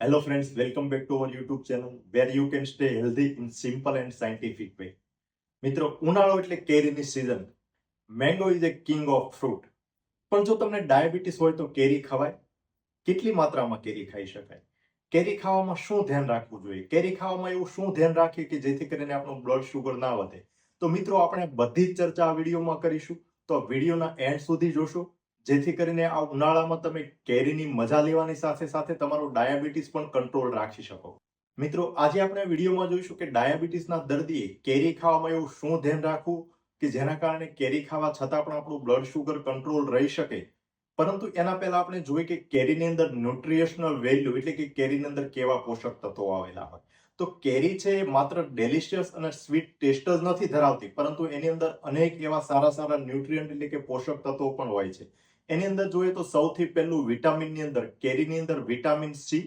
Hello friends, welcome back to our YouTube channel where you can stay healthy in simple and scientific way. મિત્રો ઉનાળો એટલે કેરીની season mango is a king of fruit પણ જો તમને diabetes હોય તો કેરી ખવાય. કેટલી માત્રામાં કેરી ખાઈ શકાય? કેરી ખાવામાં શું ધ્યાન રાખવું જોઈએ? કેરી ખાવામાં એવું શું ધ્યાન રાખીએ કે જેથી કરીને આપણું બ્લડ શુગર ના વધે? તો મિત્રો આપણે બધી જ ચર્ચા આ વિડીયોમાં કરીશું. તો વિડીયોના એન્ડ સુધી જોશો. જેથી કરીને આ ઉનાળામાં તમે કેરીની મજા લેવાની સાથે સાથે તમારું ડાયાબિટીસ પણ કંટ્રોલ રાખી શકો. મિત્રો, આજે આપણે વિડીયોમાં જોઈશું કે ડાયાબિટીસના દર્દીએ કેરી ખાવામાં એવું શું ધ્યાન રાખવું કે જેના કારણે કેરી ખાવા છતાં પણ આપણું બ્લડ શુગર કંટ્રોલ રહી શકે? પરંતુ એના પહેલા આપણે જોઈએ કે કેરીની અંદર ન્યુટ્રિશનલ વેલ્યુ એટલે કે કેરીની અંદર કેવા પોષક તત્વો આવેલા હોય. તો કેરી છે એ માત્ર ડેલિશિયસ અને સ્વીટ ટેસ્ટ જ નથી ધરાવતી, પરંતુ એની અંદર અનેક એવા સારા સારા ન્યુટ્રિયન્ટ એટલે કે પોષક તત્વો પણ હોય છે. એની અંદર જોઈએ તો સૌથી પહેલું વિટામિનની અંદર કેરીની અંદર વિટામિન સી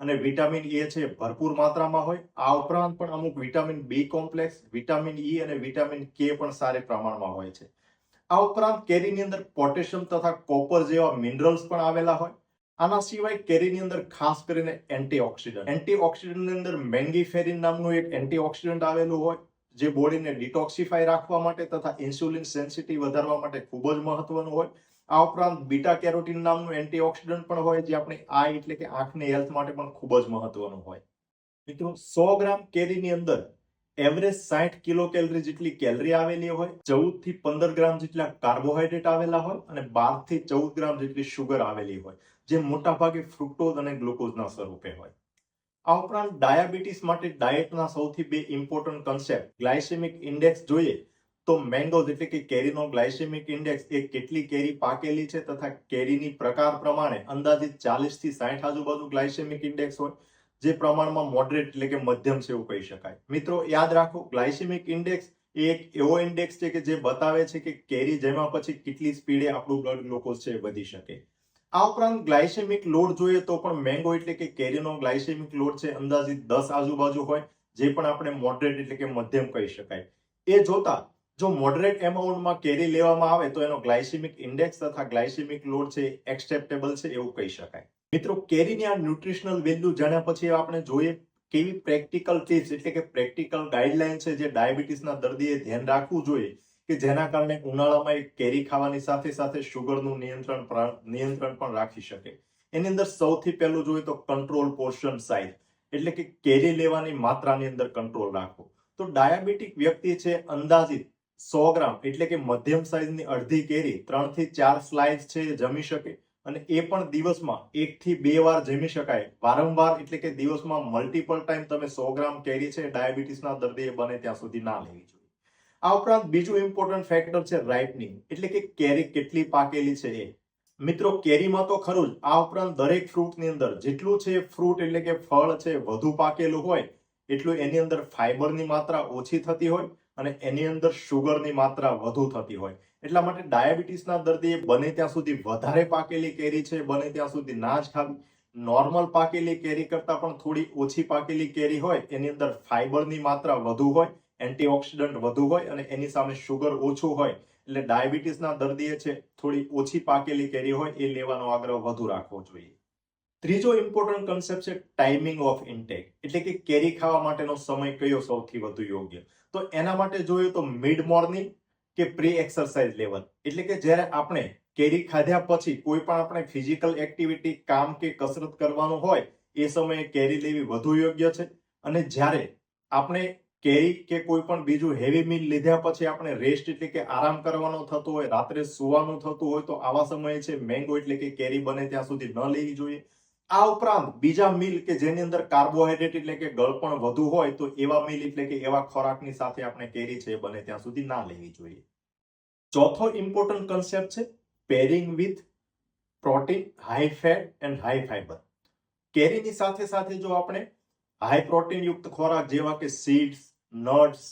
અને વિટામિન એ છે ભરપૂર માત્રામાં હોય. આ ઉપરાંત પણ અમુક vitamin B complex vitamin E અને વિટામિન કે પણ સારી પ્રમાણમાં હોય છે. આ ઉપરાંત કેરીની અંદર પોટેશિયમ તથા કોપર જેવા મિનરલ્સ પણ આવેલા હોય. આના સિવાય કેરીની અંદર ખાસ કરીને એન્ટીઓક્સિડન્ટ એન્ટીઓક્સિડન્ટની અંદર મેંગીફેરિન નામનું એક એન્ટીઓક્સિડન્ટ આવેલું હોય, જે બોડીને ડિટોક્સિફાઈ રાખવા માટે તથા ઇન્સ્યુલિન સેન્સિટી વધારવા માટે ખૂબ જ મહત્વનું હોય. આ ઉપરાંત બીટા કેરોટીન નામનું એન્ટીઓક્સિડન્ટ પણ હોય, જે આપણી આઈ એટલે કે આંખની હેલ્થ માટે પણ ખૂબ જ મહત્વનું હોય. મિત્રો, સો ગ્રામ કેરીની અંદર એવરેજ સાઠ કિલો કેલરી જેટલી કેલરી આવેલી હોય ચૌદથી પંદર ગ્રામ જેટલા કાર્બોહાઈડ્રેટ આવેલા હોય અને બારથી ચૌદ ગ્રામ જેટલી શુગર આવેલી હોય, જે મોટાભાગે ફ્રુક્ટોઝ અને ગ્લુકોઝના સ્વરૂપે હોય. આ ઉપરાંત ડાયાબિટીસ માટે ડાયટના સૌથી બે ઇમ્પોર્ટન્ટ કન્સેપ્ટ ગ્લાયસેમિક ઇન્ડેક્સ જોઈએ તો મેંગોઝ એટલે કે કેરીનો ગ્લાયસેમિક ઇન્ડેક્સ એ કેટલી કેરી પાકેલી છે તથા કેરીની પ્રકાર પ્રમાણે અંદાજિત ચાલીસથી સાઠ આજુબાજુ ગ્લાયસેમિક ઇન્ડેક્સ હોય, જે પ્રમાણમાં મોડરેટ એટલે કે મધ્યમ છે એવું કહી શકાય. મિત્રો, યાદ રાખો, ગ્લાયસેમિક ઇન્ડેક્સ એ એક એવો ઇન્ડેક્સ છે કે જે બતાવે છે કે કેરી જેમાં પછી કેટલી સ્પીડે આપણું બ્લડ ગ્લુકોઝ છે વધી શકે. આ ઉપરાંત ગ્લાયસેમિક લોડ જોઈએ તો પણ મેંગો એટલે કે કેરીનો ગ્લાયસેમિક લોડ છે અંદાજિત દસ આજુબાજુ હોય, જે પણ આપણે મોડરેટ એટલે કે મધ્યમ કહી શકાય. એ જોતા જો મોડરેટ એમાઉન્ટમાં કેરી લેવામાં આવે તો એનો ગ્લાયસેમિક ઇન્ડેક્સ તથા ગ્લાયસેમિક લોડ છે એક્સેપ્ટેબલ છે એવું કહી શકાય. મિત્રો કેરીની આ ન્યુટ્રિશનલ વેલ્યુ જાણ્યા પછી આપણે જોઈએ કેવી પ્રેક્ટિકલ ટિપ્સ એટલે કે પ્રેક્ટિકલ ગાઈડલાઈન છે જે ડાયાબિટીસના દર્દીએ ધ્યાન રાખવું જોઈએ કે જેના કારણે ઉનાળામાં કેરી ખાવાની સાથે સાથે શુગરનું નિયંત્રણ નિયંત્રણ પણ રાખી શકે. એની અંદર સૌથી પહેલું જોઈએ તો કંટ્રોલ પોર્શન સાઇઝ એટલે કે કેરી લેવાની માત્રાની અંદર કંટ્રોલ રાખવો. તો ડાયાબિટીક વ્યક્તિ છે અંદાજિત સો ગ્રામ એટલે કે મધ્યમ સાઇઝની અડધી કેરી ત્રણથી ચાર સ્લાઇસ છે જમી શકે. અને એ પણ દિવસમાં એક થી બે વાર જમી શકાય. વારંવાર એટલે કે દિવસમાં મલ્ટિપલ ટાઈમ તમે સો ગ્રામ કેરી છે ડાયાબિટીસના દર્દીએ બને ત્યાં સુધી ના લેવી જોઈએ. આ ઉપરાંત બીજું ઇમ્પોર્ટન્ટ ફેક્ટર છે રાઇપનિંગ એટલે કે કેરી કેટલી પાકેલી છે એ. મિત્રો, કેરીમાં તો ખરું જ, આ ઉપરાંત દરેક ફ્રૂટની અંદર જેટલું છે ફ્રૂટ એટલે કે ફળ છે, વધુ પાકેલું હોય, એટલું એની અંદર ફાઈબરની માત્રા ઓછી થતી હોય અને એની અંદર શુગરની માત્રા વધુ થતી હોય. એટલા માટે ડાયાબિટીસના દર્દીએ બને ત્યાં સુધી વધારે પાકેલી કેરી છે, બને ત્યાં સુધી ના જ ખાવી. નોર્મલ પાકેલી કેરી કરતાં પણ થોડી ઓછી પાકેલી કેરી હોય, એની અંદર ફાઈબરની માત્રા વધુ હોય, એન્ટીઓક્સિડન્ટ વધુ હોય અને એની સામે શુગર ઓછું હોય. એટલે ડાયાબિટીસના દર્દીએ છે, થોડી ઓછી પાકેલી કેરી હોય, એ લેવાનો આગ્રહ વધુ રાખવો જોઈએ. ત્રીજો ઇમ્પોર્ટન્ટ કન્સેપ્ટ છે ટાઈમિંગ ઓફ ઇન્ટેક એટલે કે કેરી ખાવા માટેનો સમય કયો સૌથી વધુ યોગ્ય? તો એના માટે જોઈએ તો મિડ મોર્નિંગ કે પ્રી એક્સરસાઇઝ લેવલ એટલે કે જ્યારે આપણે કેરી ખાધ્યા પછી કોઈ પણ આપણે ફિઝિકલ એક્ટિવિટી કામ કે કસરત કરવાનું હોય, એ સમયે કેરી લેવી વધુ યોગ્ય છે. અને જ્યારે આપણે કેરી કે કોઈ પણ બીજું હેવી મીલ લીધા પછી આપણે રેસ્ટ એટલે કે આરામ કરવાનો થતો હોય, રાત્રે સુવાનું થતું હોય, તો આવા સમયે છે મેંગો એટલે કે કેરી બને ત્યાં સુધી ન લેવી જોઈએ. આ ઉપરાંત બીજા મીલ કે જેની અંદર કાર્બોહાઈડ્રેટ એટલે કે ગળપણ વધુ હોય, તો એવા મીલ એટલે કે એવા ખોરાકની સાથે આપણે કેરી છે બને ત્યાં સુધી ના લેવી જોઈએ. ચોથો ઇમ્પોર્ટન્ટ કન્સેપ્ટ છે pairing with protein high fat and high fiber કેરીની સાથે સાથે જો આપણે હાઈ પ્રોટીન યુક્ત ખોરાક જેવા કે seeds nuts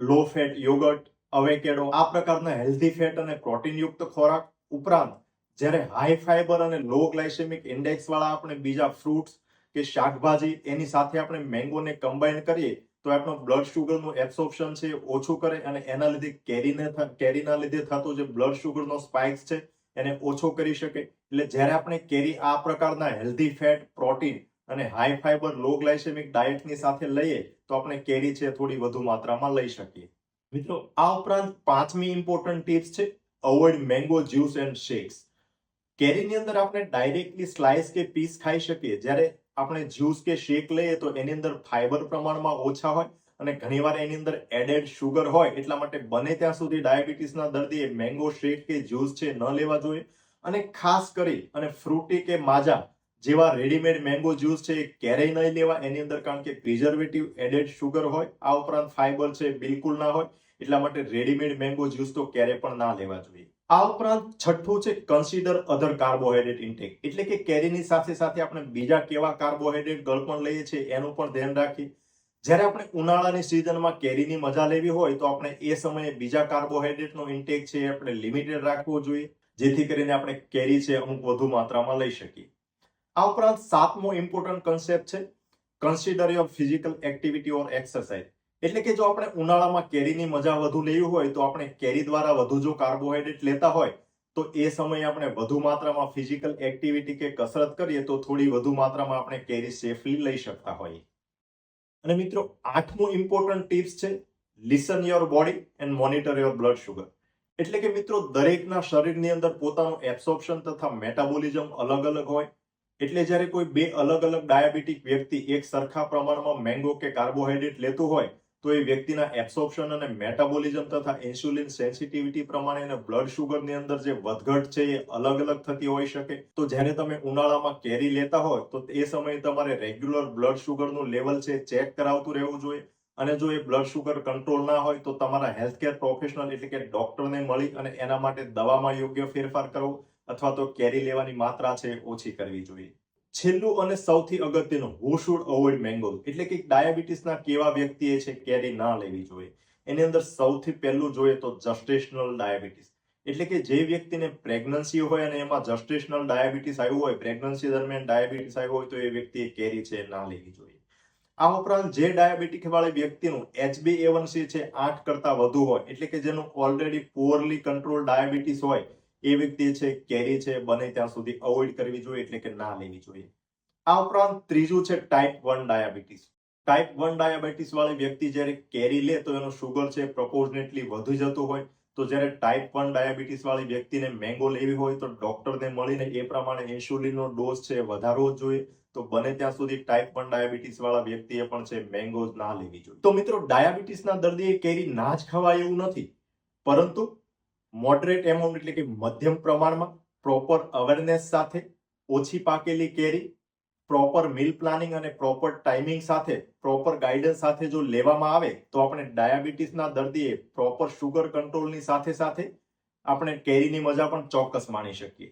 low fat yogurt avocado આ પ્રકારના હેલ્ધી ફેટ અને પ્રોટીન યુક્ત ખોરાક ઉપરાંત જ્યારે હાઈ ફાઈબર અને લો ગ્લાયસેમિક ઇન્ડેક્સ વાળા આપણે બીજા ફ્રૂટ્સ કે શાકભાજી એની સાથે આપણે મેંગોને કમ્બાઈન કરીએ, તો આપણો બ્લડ શુગરનું એબ્સોર્પ્શન છે ઓછું કરે અને એના લીધે કેરીને કેરીના લીધે થતો જે બ્લડ શુગરનો સ્પાઇક્સ છે એને ઓછો કરી શકે. એટલે જ્યારે આપણે કેરી આ પ્રકારના હેલ્ધી ફેટ પ્રોટીન અને હાઈ ફાઈબર લો ગ્લાયસેમિક ડાયટની સાથે લઈએ, તો આપણે કેરી છે થોડી વધુ માત્રામાં લઈ શકીએ. મિત્રો, આ ઉપરાંત પાંચમી ઇમ્પોર્ટન્ટ ટિપ્સ છે avoid mango juice and shakes કેરીની અંદર આપણે ડાયરેક્ટલી સ્લાઇસ કે પીસ ખાઈ શકીએ. જ્યારે આપણે જ્યુસ કે શેક લઈએ તો એની અંદર ફાઈબર પ્રમાણમાં ઓછા હોય અને ઘણીવાર એની અંદર એડેડ શુગર હોય એટલા માટે બને ત્યાં સુધી ડાયાબિટીસના દર્દીએ મેંગો શેક કે જ્યુસ છે ન લેવા જોઈએ. અને ખાસ કરી અને ફ્રૂટી કે માજા જેવા રેડીમેડ મેંગો જ્યુસ છે એ ક્યારેય નહીં લેવા. એની અંદર કારણ કે પ્રિઝર્વેટિવ એડેડ શુગર હોય, આ ઉપરાંત ફાઈબર છે બિલકુલ ના હોય. એટલા માટે રેડીમેડ મેંગો જ્યુસ તો ક્યારે પણ ના લેવા જોઈએ. આ ઉપરાંત છઠ્ઠું છે કન્સિડર અધર કાર્બોહાઈડ્રેટ ઇન્ટેક એટલે કે કેરીની સાથે સાથે આપણે બીજા કેવા કાર્બોહાઈડ્રેટ ગળપણ લઈએ છીએ એનું પણ ધ્યાન રાખીએ. જ્યારે આપણે ઉનાળાની સિઝનમાં કેરીની મજા લેવી હોય તો આપણે એ સમયે બીજા કાર્બોહાઈડ્રેટનો ઇન્ટેક છે આપણે લિમિટેડ રાખવો જોઈએ. જેથી કરીને આપણે કેરી છે અમુક વધુ માત્રામાં લઈ શકીએ. આ ઉપરાંત સાતમો ઇમ્પોર્ટન્ટ કન્સેપ્ટ છે consider your physical activity or exercise એટલે કે જો આપણે ઉનાળામાં કેરીની મજા વધુ લેવી હોય તો આપણે કેરી દ્વારા વધુ જો કાર્બોહાઈડ્રેટ લેતા હોય, તો એ સમયે આપણે વધુ માત્રામાં ફિઝિકલ એક્ટિવિટી કે કસરત કરીએ તો થોડી વધુ માત્રામાં આપણે કેરી સેફલી લઈ શકતા હોઈએ. અને મિત્રો, આઠમું ઇમ્પોર્ટન્ટ ટિપ્સ છે listen your body and monitor your blood sugar એટલે કે મિત્રો, દરેકના શરીરની અંદર પોતાનું એબ્સોર્પ્શન તથા મેટાબોલિઝમ અલગ અલગ હોય. એટલે જ્યારે કોઈ બે અલગ અલગ ડાયાબિટીક વ્યક્તિ એક સરખા પ્રમાણમાં મેંગો કે કાર્બોહાઈડ્રેટ લેતું હોય તો એ વ્યક્તિના એબ્સોર્પ્શન અને મેટાબોલિઝમ તથા ઇન્સ્યુલિન સેન્સિટિવિટી પ્રમાણે અને બ્લડ શુગરની અંદર જે વધઘટ છે એ અલગ અલગ થતી હોઈ શકે. તો જ્યારે તમે ઉનાળામાં કેરી લેતા હોય, તો એ સમયે તમારે રેગ્યુલર બ્લડ શુગરનું લેવલ છે ચેક કરાવતું રહેવું જોઈએ. અને જો એ બ્લડ શુગર કંટ્રોલ ના હોય, તો તમારા હેલ્થકેર પ્રોફેશનલ એટલે કે ડોક્ટરને મળી અને એના માટે દવામાં યોગ્ય ફેરફાર કરવો અથવા તો કેરી લેવાની માત્રા છે ઓછી કરવી જોઈએ. છેલ્લું અને સૌથી અગત્યનું હુ શુડ અવોઇડ મેંગો એટલે કે ડાયાબિટીસના કેવા વ્યક્તિએ છે કેરી ના લેવી જોઈએ. એની અંદર સૌથી પહેલું જોઈએ તો જસ્ટેશનલ ડાયાબિટીસ એટલે કે જે વ્યક્તિને પ્રેગ્નન્સી હોય અને એમાં જસ્ટેશનલ ડાયાબિટીસ આવ્યું હોય પ્રેગ્નન્સી દરમિયાન ડાયાબિટીસ આવ્યું હોય તો એ વ્યક્તિએ કેરી છે ના લેવી જોઈએ. આ ઉપરાંત જે ડાયાબિટીક વાળી વ્યક્તિનું એચબી એવનસી છે આઠ કરતા વધુ હોય, એટલે કે જેનું ઓલરેડી પોરલી કંટ્રોલ ડાયાબિટીસ હોય એ વ્યક્તિ છે, કેરી છે, બને ત્યાં સુધી અવોઇડ કરવી જોઈએ, એટલે કે ના લેવી જોઈએ. આ ઉપરાંત ત્રીજું છે type one diabetes type one diabetes વાળી વ્યક્તિ જ્યારે કેરી લે તો એનો શુગર છે પ્રપોર્શનેટલી વધી જતો હોય. તો જ્યારે ટાઈપ વન ડાયાબિટીસ વાળી વ્યક્તિને મેંગો લેવી હોય તો ડોક્ટરને મળીને એ પ્રમાણે ઇન્સ્યુલિનનો ડોઝ છે, વધારવો જ જોઈએ. તો બને ત્યાં સુધી ટાઈપ વન ડાયાબિટીસ વાળા વ્યક્તિએ પણ છે મેંગો ના લેવી જોઈએ. તો મિત્રો ડાયાબિટીસના દર્દીએ કેરી ના જ ખવાય એવું નથી. પરંતુ મોડરેટ એમાઉન્ટ એટલે કે મધ્યમ પ્રમાણમાં પ્રોપર અવેરનેસ સાથે ઓછી પાકેલી કેરી પ્રોપર મિલ પ્લાનિંગ અને પ્રોપર ટાઈમિંગ સાથે પ્રોપર ગાઈડન્સ સાથે જો લેવામાં આવે, તો આપણે ડાયાબિટીસના દર્દીએ પ્રોપર શુગર કંટ્રોલની સાથે સાથે આપણે કેરીની મજા પણ ચોક્કસ માણી શકીએ.